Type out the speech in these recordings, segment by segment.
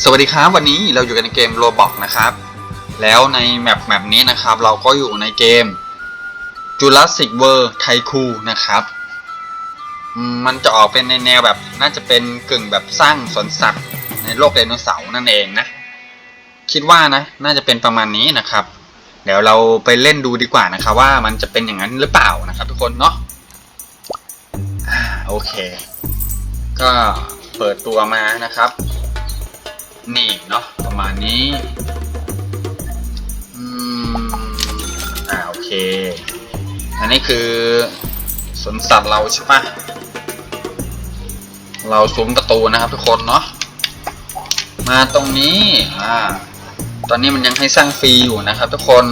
สวัสดีครับวันนี้เราอยู่กันในเกมโรบอกนะครับ แล้วในแมปแมปนี้นะครับ เราก็อยู่ในเกม Jurassic World Tycoon นะครับมันจะออกเป็นในแนวแบบน่าจะเป็นกึ่งแบบสร้างสวนสัตว์ในโลกไดโนเสาร์นั่นเองนะ คิดว่านะน่าจะเป็นประมาณนี้นะครับ เดี๋ยวเราไปเล่นดูดีกว่านะครับว่ามันจะเป็นอย่างนั้นหรือเปล่านะครับ ทุกคนเนาะโอเค ก็เปิดตัวมานะครับ นี่เนาะประมาณนี้อืมอ่าโอเค อันนี้คือสวนสัตว์เราใช่ปะเราซุ้มประตูนะครับทุกคนเนาะมาตรงนี้อ่าตอนนี้มันยังให้สร้างฟรีอยู่นะครับ ทุกคน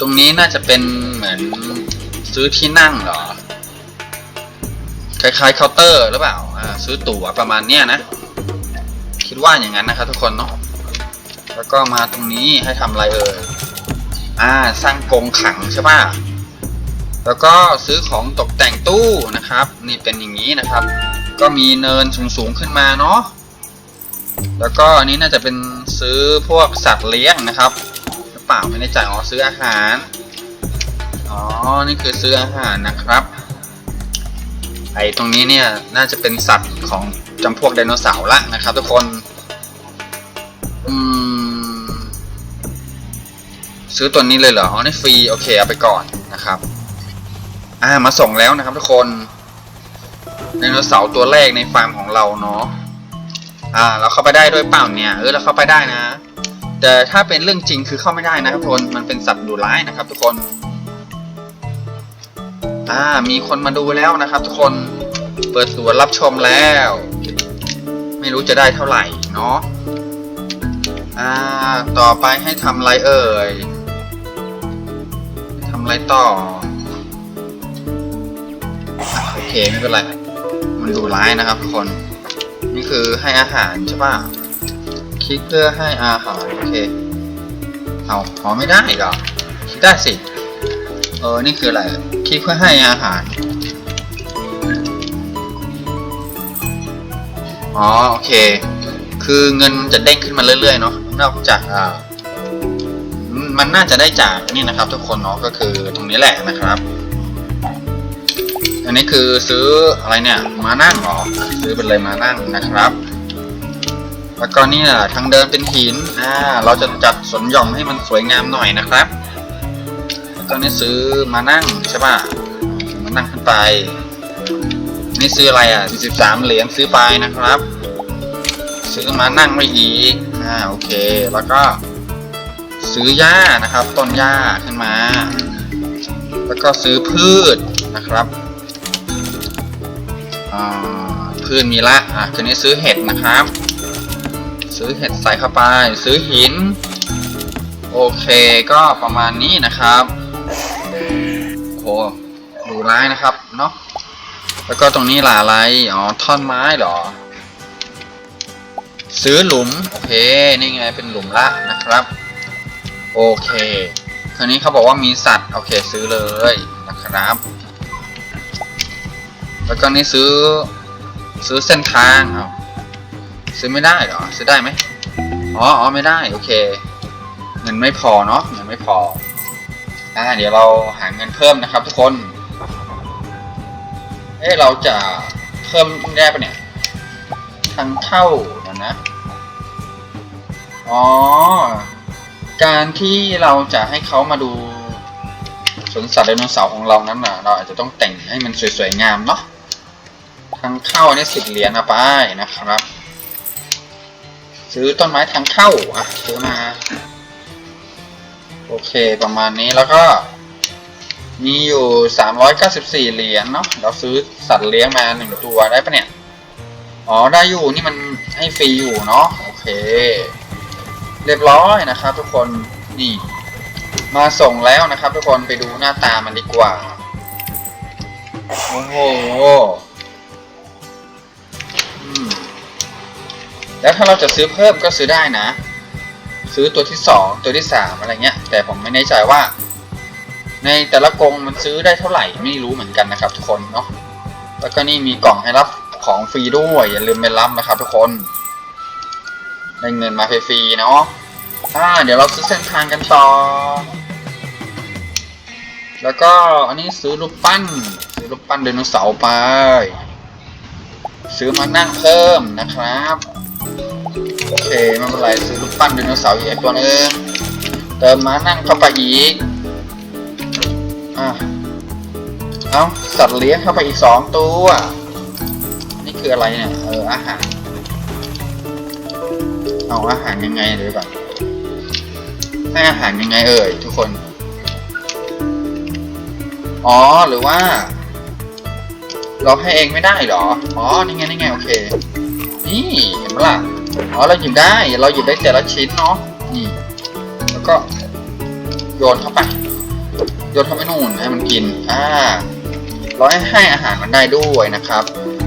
ตรงนี้น่าจะเป็นเหมือนซื้อที่นั่งเหรอคล้ายๆเคาน์เตอร์หรือเปล่าอ่าซื้อตั๋วประมาณเนี้ยนะ ดว่าอย่างนั้นนะครับทุกคนเนาะแล้วก็มาตรงนี้ให้ทำอะไรเอ่ยอ่าสร้างกรงขังใช่ป่ะแล้วก็ซื้อของตกแต่งตู้นะครับ นี่เป็นอย่างนี้นะครับ ก็มีเนินสูงๆขึ้นมาเนาะแล้วก็อันนี้น่าจะเป็นซื้อพวกสัตว์เลี้ยงนะครับหรือเปล่าไม่แน่ใจอ๋อซื้ออาหารอ๋อนี่คือซื้ออาหารนะครับ ไอ้ตรงนี้เนี่ยน่าจะเป็นสัตว์ของ จำพวกไดโนเสาร์ละนะครับ ทุกคนซื้อตัวนี้เลยเหรออ๋อนี่ฟรีโอเคเอาไปก่อนนะครับ อ่ามาส่งแล้วนะครับ ทุกคนไดโนเสาร์ตัวแรกในฟาร์มของเราเนาะอ่า เราเข้าไปได้ด้วยเปล่าเนี่ยเออเราเข้าไปได้นะ แต่ถ้าเป็นเรื่องจริงคือเข้าไม่ได้นะครับทุกคนมันเป็นสัตว์ดุร้ายนะครับ ทุกคนอ่ามีคนมาดูแล้วนะครับ ทุกคนเปิดสวนรับชมแล้ว ไม่รู้จะได้เท่าไหร่เนาะอ่าต่อไปให้ทำไรเอ่ยทำไรต่อโอเคไม่เป็นไร มันดูร้ายนะครับทุกคน นี่คือให้อาหารใช่ป่ะคลิกเพื่อให้อาหารโอเคเอาขอไม่ได้หรอคลิกได้สิ เออ นี่คืออะไร คลิกเพื่อให้อาหาร อ๋อโอเค คือเงินจะเด้งขึ้นมาเรื่อยๆเนาะนอกจากอ่ามันน่าจะได้จากนี่นะครับทุกคนเนาะก็คือตรงนี้แหละนะครับ อันนี้คือซื้ออะไรเนี่ยมานั่งเหรอซื้อเป็นเลยมานั่งนะครับ แล้วก็นี่ยทางเดินเป็นหินอ่าเราจะจัดสนหย่อมให้มันสวยงามหน่อยนะครับแล้วก็นี่ซื้อมานั่งใช่ป่ะมานั่งขึ้นไป นี่ซื้ออะไรอะ43เหรียญซื้อไปนะครับ ซื้อมานั่งไว้อีกอ่าโอเค แล้วก็ ซื้อหญ้านะครับ ต้นหญ้าขึ้นมา แล้วก็ซื้อพืชนะครับอ่าพืชมีละอะทีนี้ซื้อเห็ดนะครับ ซื้อเห็ดใส่เข้าไป ซื้อหิน โอเคก็ประมาณนี้นะครับโหดูร้ายนะครับเนาะ แล้วก็ตรงนี้ล่ะอะไร อ๋อ ท่อนไม้เหรอ ซื้อหลุม โอเค นี่ไงเป็นหลุมละนะครับ โอเคคราวนี้เขาบอกว่ามีสัตว์ โอเค ซื้อเลยนะครับ แล้วก็นี่ซื้อ ซื้อเส้นทาง เอาซื้อไม่ได้เหรอ ซื้อได้ไหมอ๋ออ๋อไม่ได้ โอเค เงินไม่พอเนาะ เงินไม่พอ อ่า เดี๋ยวเราหาเงินเพิ่มนะครับทุกคน เอ๊ะเราจะเพิ่มได้ปะเนี่ยทางเข้าเดี๋ยวนะ อ๋อ การที่เราจะให้เขามาดูสวนสัตว์ไดโนเสาร์ของเรานั้นน่ะ เราอาจจะต้องแต่งให้มันสวยๆงามเนาะ ทางเข้าเนี่สิบเหรียญเอาไปนะครับ ซื้อต้นไม้ทางเข้าอะซื้อมา โอเคประมาณนี้แล้วก็ มีอยู่ 394 เหรียญเนาะเราซื้อสัตว์เลี้ยงมาหนึ่งตัวได้ปะเนี่ย อ๋อ ได้อยู่ นี่มันให้ฟรีอยู่เนาะ โอเค เรียบร้อยนะครับทุกคน นี่ มาส่งแล้วนะครับทุกคน ไปดูหน้าตามันดีกว่า โอ้โหแล้วถ้าเราจะซื้อเพิ่มก็ซื้อได้นะ ซื้อตัวที่สองตัวที่สามอะไรเงี้ย แต่ผมไม่แน่ใจว่า ในแต่ละกรงมันซื้อได้เท่าไหร่ไม่รู้เหมือนกันนะครับ ทุกคนเนาะแล้วก็นี่มีกล่องให้รับของฟรีด้วยอย่าลืมไปรับนะครับ ทุกคนได้เงินมาฟรีๆเนาะอ่าเดี๋ยวเราซื้อเส้นทางกันต่อ แล้วก็อันนี้ซื้อรูปปั้น ซื้อรูปปั้นไดโนเสาร์ไปซื้อมานั่งเพิ่มนะครับโอเคไม่เป็นไรซื้อรูปปั้นไดโนเสาร์อีกตัวนึงเติมมานั่งเข้าไปอีก อะเอาสัตว์เลี้ยงเข้าไปอีกสองตัว นี่คืออะไรเนี่ย เออ อาหาร เอาอาหารยังไงเดี๋ยวก่อนให้อาหารยังไงเอ่ยทุกคน อ๋อ หรือว่า เราให้เองไม่ได้เหรอ อ๋อ นี่ไง นี่ไง โอเค นี่ เห็นปะล่ะ อ๋อ เราหยิบได้ เราหยิบได้แต่ละชิ้นเนาะ นี่ แล้วก็โยนเข้าไป ยนเข้าไปนู่นให้มันกิน อ่าเราให้ให้อาหารมันได้ด้วยนะครับ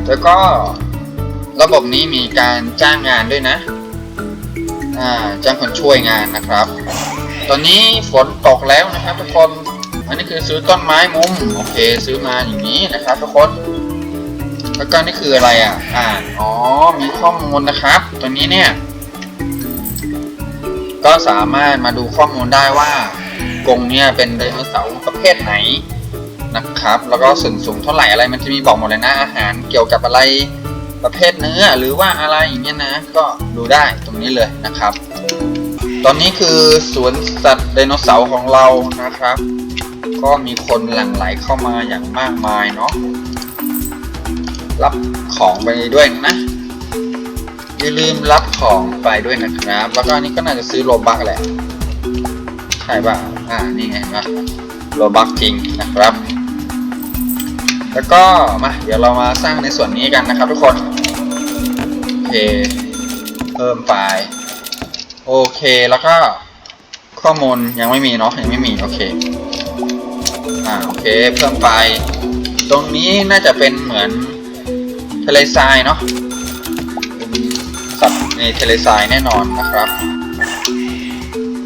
แล้วก็ระบบนี้มีการจ้างงานด้วยนะ อ่า จ้างคนช่วยงานนะครับ ตอนนี้ฝนตกแล้วนะครับทุกคน อันนี้คือซื้อต้นไม้มุม โอเค ซื้อมาอย่างนี้นะครับทุกคน แล้วก็นี่คืออะไรอะ อ่า อ๋อ มีข้อมูลนะครับ ตัวนี้เนี่ย ก็สามารถมาดูข้อมูลได้ว่า กรงเนี่ยเป็นไดโนเสาร์ประเภทไหนนะครับ แล้วก็ส่วนสูงเท่าไหร่อะไรมันจะมีบอกหมดเลยนะอาหารเกี่ยวกับอะไรประเภทเนื้อหรือว่าอะไรอย่างเงี้ยนะก็ดูได้ตรงนี้เลยนะครับ ตอนนี้คือสวนสัตว์ไดโนเสาร์ของเรานะครับ ก็มีคนหลั่งไหลเข้ามาอย่างมากมายเนาะรับของไปด้วยนะอย่าลืมรับของไปด้วยนะครับ แล้วก็อันนี้ก็น่าจะซื้อโลบักแหละ ใช่ป่ะ อ่า นี่ไงนะโลบักจริงนะครับ แล้วก็มา เดี๋ยวเรามาสร้างในส่วนนี้กันนะครับทุกคน โอเค เพิ่มไปโอเค แล้วก็ข้อมูลยังไม่มีเนาะ ยังไม่มี โอเค อ่า โอเค เพิ่มไปตรงนี้น่าจะเป็นเหมือนทะเลทรายเนาะสัตว์ในทะเลทรายแน่นอนนะครับ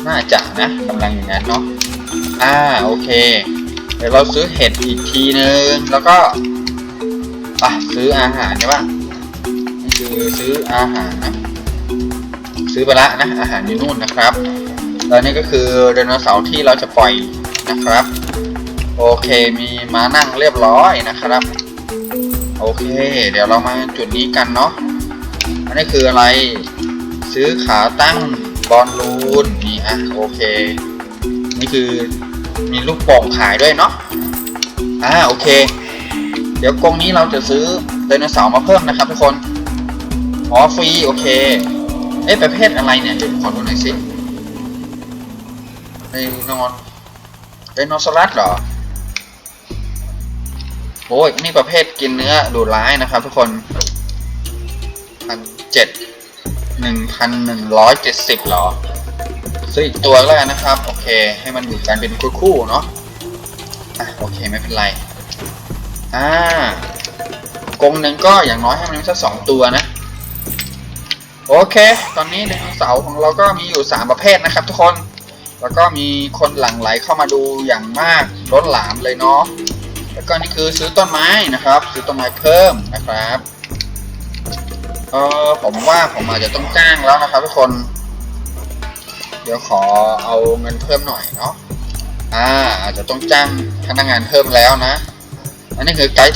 น่าจะนะกำลังอย่างนั้นเนาะ อ่าโอเค เดี๋ยวเราซื้อเห็ดอีกทีนึง แล้วก็อะซื้ออาหารใช่ปะนี่คือซื้ออาหารนะซื้อไปละนะอาหารอยู่นู่นนะครับแล้วนี่ก็คือไดโนเสาร์ที่เราจะปล่อยนะครับ โอเคมีม้านั่งเรียบร้อยนะครับ โอเค เดี๋ยวเรามาจุดนี้กันเนาะอันนี้คืออะไรซื้อขาตั้งบอลลูนนี่อะโอเค นี่คือ มีลูกโป่งขายด้วยเนาะอ่าโอเค เดี๋ยวกรงนี้เราจะซื้อไดโนเสาร์มาเพิ่มนะครับทุกคนอ๋อฟรีโอเคเอ๊ะประเภทอะไรเนี่ยเดี๋ยวขอดูหน่อยสิไดโนไดโนสาร์เหรอโอ้ยนี่ประเภทกินเนื้อดูร้ายนะครับทุกคนพันเจ็ดหนึ่งพันหนึ่งร้อยเจ็ดสิบหรอ ซื้ออีกตัวแล้วกันนะครับ โอเค ให้มันอยู่กันเป็นคู่ๆเนาะอะโอเคไม่เป็นไรอ่ากงหนึ่งก็อย่างน้อยให้มันมีสักสองตัวนะ โอเค ตอนนี้ไดโนเสาร์ของเราก็มีอยู่สามประเภทนะครับทุกคน แล้วก็มีคนหลั่งไหลเข้ามาดูอย่างมากล้นหลามเลยเนาะแล้วก็นี่คือซื้อต้นไม้นะครับ ซื้อต้นไม้เพิ่มนะครับเออผมว่าผมอาจจะต้องจ้างแล้วนะครับทุกคน เดี๋ยวขอเอาเงินเพิ่มหน่อยเนาะอ่าอาจจะต้องจ้างพนักงานเพิ่มแล้วนะ อันนี้คือไกด์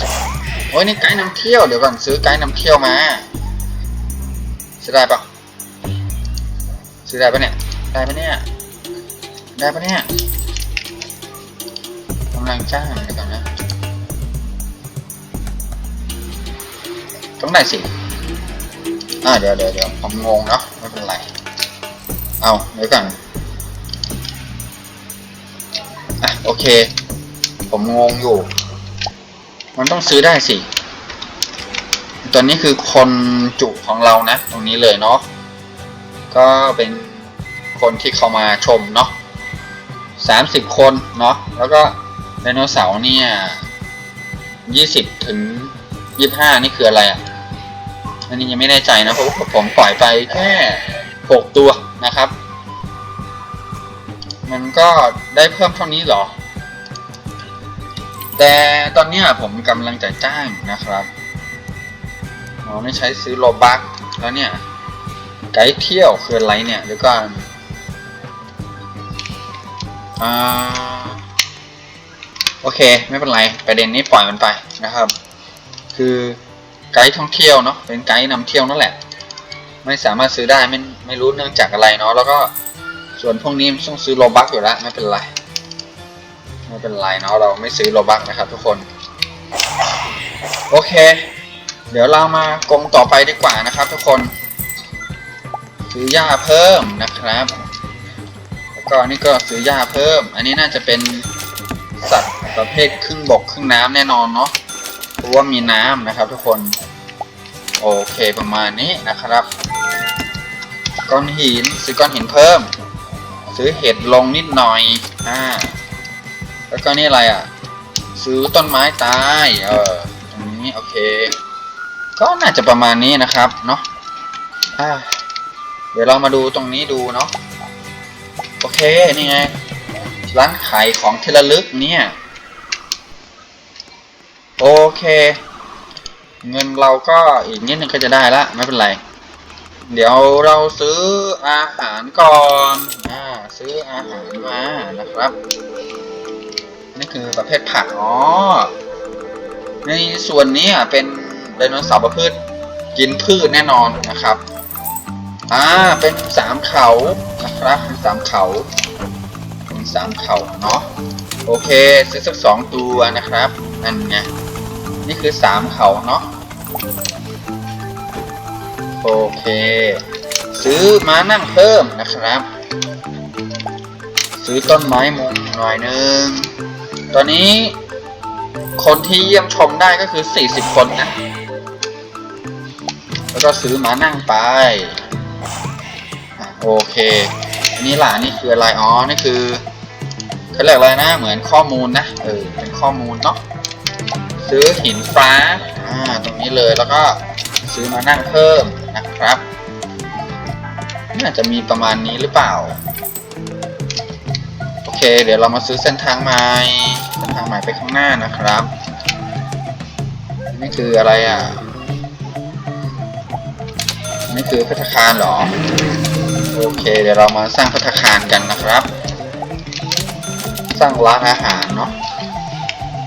โอ้ยนี่ไกด์นำเที่ยวเดี๋ยวก่อนซื้อไกด์นำเที่ยวมาซื้อได้ปะซื้อได้ปะเนี่ยได้ปะเนี่ยได้ปะเนี่ยกำลังจ้างเดี๋ยวก่อนนะต้องได้สิอ่าเดี๋ยวเดี๋ยวเดี๋ยวผมงงเนาะไม่เป็นไร เอาเดี๋ยวก่อนอะโอเค ผมงงอยู่ มันต้องซื้อได้สิ ตอนนี้คือคนจุของเรานะ ตรงนี้เลยเนาะ ก็เป็นคนที่เข้ามาชมเนาะสามสิบคนเนาะ แล้วก็ไดโนเสาร์เนี่ยยี่สิบถึงยี่ห้านี่คืออะไรอะ อันนี้ยังไม่แน่ใจนะเพราะผมปล่อยไปแค่ หกตัวนะครับ มันก็ได้เพิ่มเท่านี้เหรอ แต่ตอนนี้ผมกำลังจะจ้างนะครับอ๋อไม่ใช้ซื้อโลบักแล้วเนี่ย ไกด์เที่ยวคืออะไรเนี่ยเดี๋ยวก่อนอ่าโอเค ไม่เป็นไรประเด็นนี้ปล่อยมันไปนะครับ คือไกด์ท่องเที่ยวเนาะเป็นไกด์นำเที่ยวนั่นแหละ ไม่สามารถซื้อได้ไม่ ไม่รู้เนื่องจากอะไรเนาะแล้วก็ส่วนพวกนี้ต้องซื้อโลบักอยู่แล้วไม่เป็นไรไม่เป็นไรเนาะเราไม่ซื้อโลบักนะครับทุกคน โอเค เดี๋ยวเรามากงต่อไปดีกว่านะครับ ทุกคน ซื้อหญ้าเพิ่มนะครับแล้วก็อันนี่ก็ซื้อหญ้าเพิ่ม อันนี้น่าจะเป็นสัตว์ประเภทครึ่งบกครึ่งน้ำแน่นอนเนาะเพราะว่ามีน้ำนะครับ ทุกคน โอเคประมาณนี้นะครับ ก้อนหินซื้อก้อนหินเพิ่ม ซื้อเห็ดลงนิดหน่อยอ่าแล้วก็นี่อะไรอะ ซื้อต้นไม้ตายเออตรงนี้โอเค ก็น่าจะประมาณนี้นะครับเนาะอ่าเดี๋ยวเรามาดูตรงนี้ดูเนาะโอเคนี่ไงร้านขายของที่ระลึกเนี่ยโอเค เงินเราก็อีกนิดนึงก็จะได้ละไม่เป็นไร เดี๋ยวเราซื้ออาหารก่อนอ่าซื้ออาหารมานะครับ นี่คือประเภทผักอ๋อในส่วนนี้อะเป็นไดโนเสาร์ประเภทกินพืชแน่นอนนะครับอ่าเป็นสามเขานะครับเป็นสามเขาเป็นสามเขาเนาะโอเคซื้อสักสองตัวนะครับนั่นไงนี่คือสามเขาเนาะ โอเค ซื้อมานั่งเพิ่มนะครับ ซื้อต้นไม้มุงหน่อยนึง ตอนนี้คนที่เยี่ยมชมได้ก็คือ 40 คนนะ แล้วก็ซื้อมานั่งไปอโอเคอันนี้ล่ะนี่คืออะไรอ๋อ นี่คือเขาเรียกอะไรนะ เหมือนข้อมูลนะ เออ เป็นข้อมูลเนาะ ซื้อหินฟ้า อ่า ตรงนี้เลย แล้วก็ซื้อมานั่งเพิ่ม นะครับน่าจะมีประมาณนี้หรือเปล่า โอเค เดี๋ยวเรามาซื้อเส้นทางใหม่เส้นทางใหม่ไปข้างหน้านะครับ นี่คืออะไรอะ นี่คือพัตตาคารหรอ โอเค เดี๋ยวเรามาสร้างพัตตาคารกันนะครับ สร้างร้านอาหารเนาะ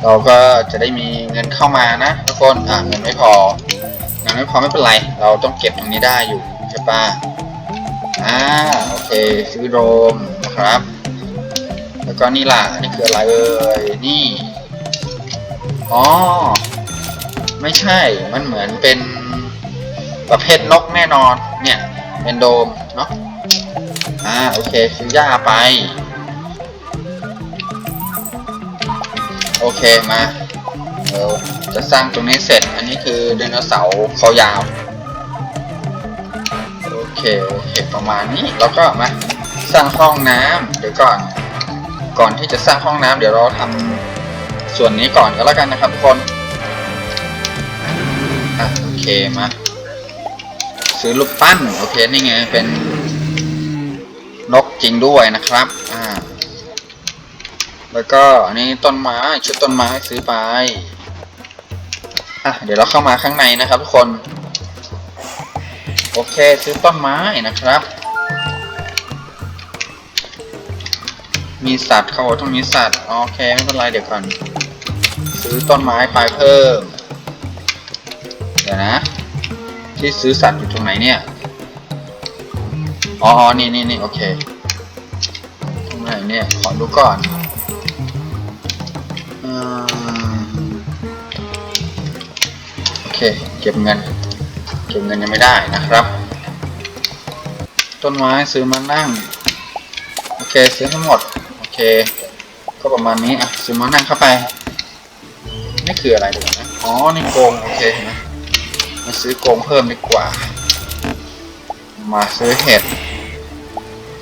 เราก็จะได้มีเงินเข้ามานะทุกคน อ่าเงินไม่พอ เงินไม่พอไม่เป็นไร เราต้องเก็บตรงนี้ได้อยู่ใช่ปะอ่าโอเคซื้อโรมนะครับ แล้วก็นี่ล่ะนี่คืออะไรเอ่ยนี่อ๋อไม่ใช่มันเหมือนเป็นประเภทนกแน่นอนเนี่ยเป็นโดมเนาะอ่าโอเคซื้อหญ้าไป โอเคมาเดี๋ยวจะสร้างตรงนี้เสร็จ นี้คือไดโนเสาร์คอยาว โอเคโอเคประมาณนี้แล้วก็มาสร้างห้องน้ำเดี๋ยวก่อน ก่อนที่จะสร้างห้องน้ำเดี๋ยวเราทำส่วนนี้ก่อนก็แล้วกันนะครับทุกคนอะโอเคมาซื้อรูปปั้นโอเคนี่ไงเป็นนกจริงด้วยนะครับอ่าแล้วก็อันนี้ต้นไม้ชุดต้นไม้ซื้อไป อะเดี๋ยวเราเข้ามาข้างในนะครับทุกคน โอเคซื้อต้นไม้นะครับ มีสัตว์เขาบอกต้องมีสัตว์โอเคไม่เป็นไรเดี๋ยวก่อน ซื้อต้นไม้ไปเพิ่ม เดี๋ยวนะ ที่ซื้อสัตว์อยู่ตรงไหนเนี่ยอ๋ออ๋อนี่นี่นี่โอเคตรงไหนเนี่ยขอดูก่อน เคเก็บเงิน เก็บเงินยังไม่ได้นะครับ ต้นไม้ซื้อมานั่ง โอเคซื้อทั้งหมด โอเค ก็ประมาณนี้อะซื้อมานั่งเข้าไป นี่คืออะไรดีกว่านะ อ๋อ นี่โกง โอเคเห็นไหมมาซื้อโกงเพิ่มดีกว่า มาซื้อเห็ด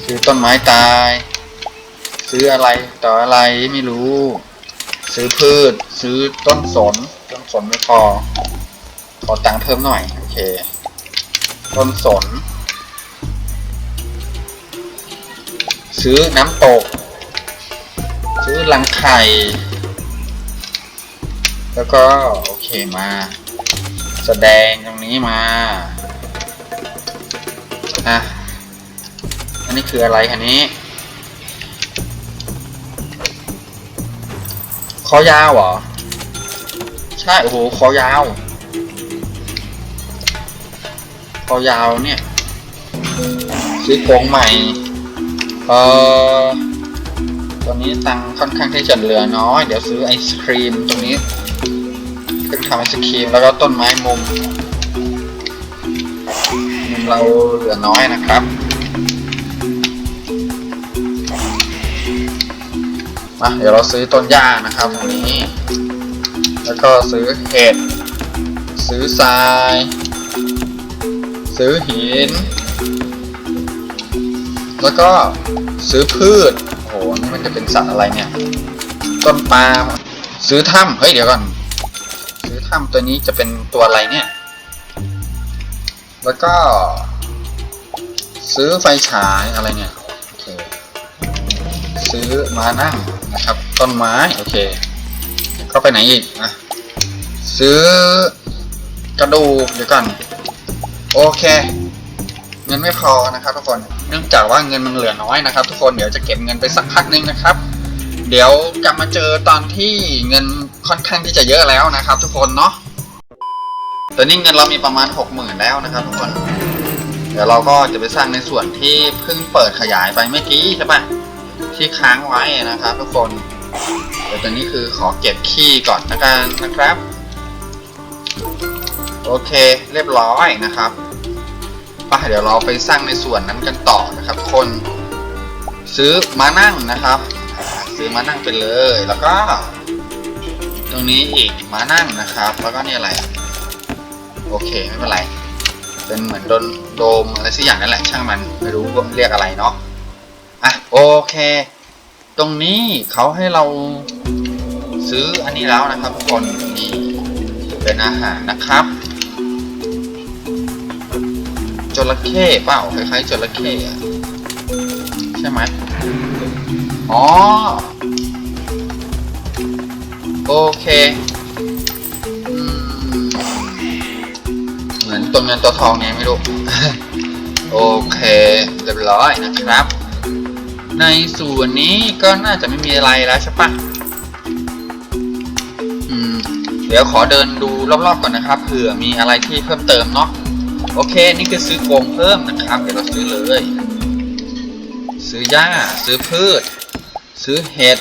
ซื้อต้นไม้ตาย ซื้ออะไรต่ออะไรไม่รู้ ซื้อพืช ซื้อต้นสน ต้นสนไม่พอ ขอตังค์เพิ่มหน่อย โอเคต้นสน ซื้อน้ำตก ซื้อรังไข่ แล้วก็ โอเคมา แสดงตรงนี้มา อะ อันนี้คืออะไรคันนี้ คอยาวเหรอ ใช่ โอ้โห คอยาว คอยาวเนี่ยซื้อโครงใหม่ เอ่อตอนนี้ตังค่อนข้างที่จะเหลือน้อย เดี๋ยวซื้อไอศครีมตรงนี้เครื่องทำไอศครีมแล้วก็ต้นไม้มุมมุมเราเหลือน้อยนะครับ มาเดี๋ยวเราซื้อต้นหญ้านะครับตรงนี้ แล้วก็ซื้อเห็ด ซื้อทราย ซื้อหิน แล้วก็ซื้อพืชโอ้โหนี่มันจะเป็นสัตว์อะไรเนี่ย ต้นปาล์มซื้อถ้ำเฮ้ยเดี๋ยวก่อน ซื้อถ้ำตัวนี้จะเป็นตัวอะไรเนี่ย แล้วก็ ซื้อไฟฉายอะไรเนี่ย โอเค ซื้อมานั่งนะครับ ต้นไม้ โอเค ก็ไปไหนอีกอะซื้อกระดูกเดี๋ยวก่อน โอเค เงินไม่พอนะครับ ทุกคนเนื่องจากว่าเงินมันเหลือน้อยนะครับ ทุกคนเดี๋ยวจะเก็บเงินไปสักพักหนึงนะครับ เดี๋ยวกลับมาเจอตอนที่เงินค่อนข้างที่จะเยอะแล้วนะครับ ทุกคนเนาะตอนนี้เงินเรามีประมาณหกหมื่นแล้วนะครับ ทุกคนเดี๋ยวเราก็จะไปสร้างในส่วนที่เพิ่งเปิดขยายไปเมื่อกี้ใช่ปะที่ค้างไว้นะครับ ทุกคนเดี๋ยวตอนนี้คือขอเก็บขี้ก่อนนะกันนะครับ โอเคเรียบร้อยนะครับไปเดี๋ยวเราไปสร้างในส่วนนั้นกันต่อนะครับ คนซื้อมานั่งนะครับ ซื้อมานั่งไปเลยแล้วก็ ตรงนี้อีกมานั่งนะครับ แล้วก็นี่อะไร โอเคไม่เป็นไรเป็นเหมือนโดนโดมอะไรสักอย่างนั่นแหละช่างมันไม่รู้ว่าเรียกอะไรเนาะอะโอเค ตรงนี้เขาให้เราซื้ออันนี้แล้วนะครับทุกคนนี่เป็นอาหารนะครับ จระเข้เปล่าคล้ายๆจระเข้อะใช่ไหมอ๋อ โอเคอเหมือนตัวเงินตัวทองไงไม่รู้ โอเคเรียบร้อยนะครับ ในส่วนนี้ก็น่าจะไม่มีอะไรแล้วใช่ปะเดี๋ยวขอเดินดูรอบๆก่อนนะครับเผื่อมีอะไรที่เพิ่มเติมเนาะ โอเค นี่คือซื้อโกงเพิ่มนะครับ เดี๋ยวเราซื้อเลย ซื้อหญ้า ซื้อพืช ซื้อเห็ด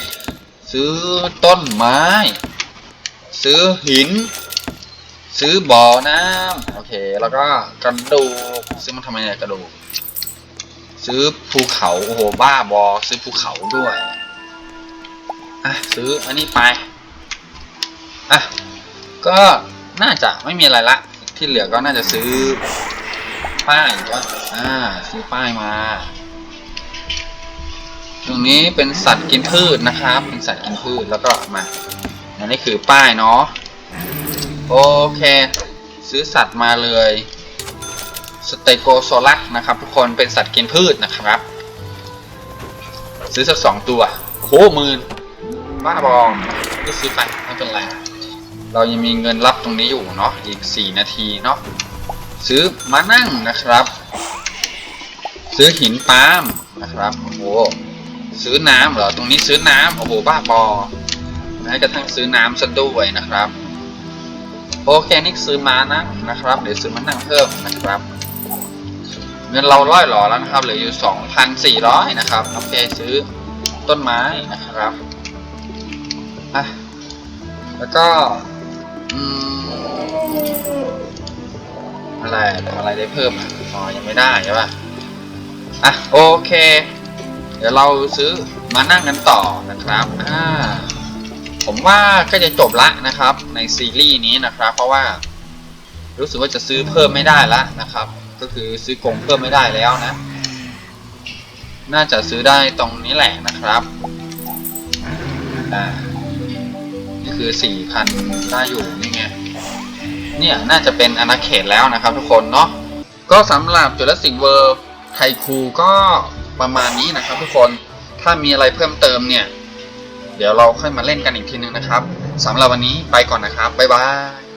ซื้อต้นไม้ ซื้อหิน ซื้อบ่อน้ำโอเค แล้วก็กระดูก ซื้อมาทำไมเนี่ยกระดูก ซื้อภูเขา โอ้โห บ้าบอ ซื้อภูเขาด้วย อะ ซื้ออันนี้ไป อะ ก็น่าจะไม่มีอะไรละ ที่เหลือก็น่าจะซื้อป้ายก็อ่าซื้อป้ายมาตรงนี้เป็นสัตว์กินพืชนะครับ เป็นสัตว์กินพืชแล้วก็มาอันนี้คือป้ายเนาะโอเค ซื้อสัตว์มาเลยสเตโกโซลัสนะครับ ทุกคนเป็นสัตว์กินพืชนะครับ ซื้อสักสองตัวโหหมื่นบ้าบองก็ซื้อไปไม่เป็นไร เรายังมีเงินรับตรงนี้อยู่เนาะอีกสี่นาทีเนาะซื้อมานั่งนะครับ ซื้อหินปาล์มนะครับโอ้โหซื้อน้ำเหรอตรงนี้ซื้อน้ำโอ้โหบ้าบอแม้กระทั่งซื้อน้ำซะด้วยนะครับโอเคนี่ซื้อมานั่งนะครับ เดี๋ยวซื้อมานั่งเพิ่มนะครับเงินเราร้อยหล่อแล้วนะครับเหลืออยู่สองพันสี่ร้อยนะครับโอเคซื้อต้นไม้นะครับอะแล้วก็ อะไรทำอะไรได้เพิ่มอะอ๋อยังไม่ได้ใช่ป่ะอะโอเค เดี๋ยวเราซื้อมานั่งกันต่อนะครับอ่าผมว่าก็จะจบละนะครับ ในซีรีส์นี้นะครับ เพราะว่า รู้สึกว่าจะซื้อเพิ่มไม่ได้ละนะครับ ก็คือซื้อกงเพิ่มไม่ได้แล้วนะ น่าจะซื้อได้ตรงนี้แหละนะครับอ่า คือสี่พันได้อยู่นี่ไงเนี่ย น่าจะเป็นอาณาเขตแล้วนะครับทุกคนเนาะก็สำหรับจุลศิลป์เวิร์ไทคูก็ประมาณนี้นะครับทุกคนถ้ามีอะไรเพิ่มเติมเนี่ย เดี๋ยวเราค่อยมาเล่นกันอีกทีนึงนะครับสำหรับวันนี้ไปก่อนนะครับ บ๊ายบาย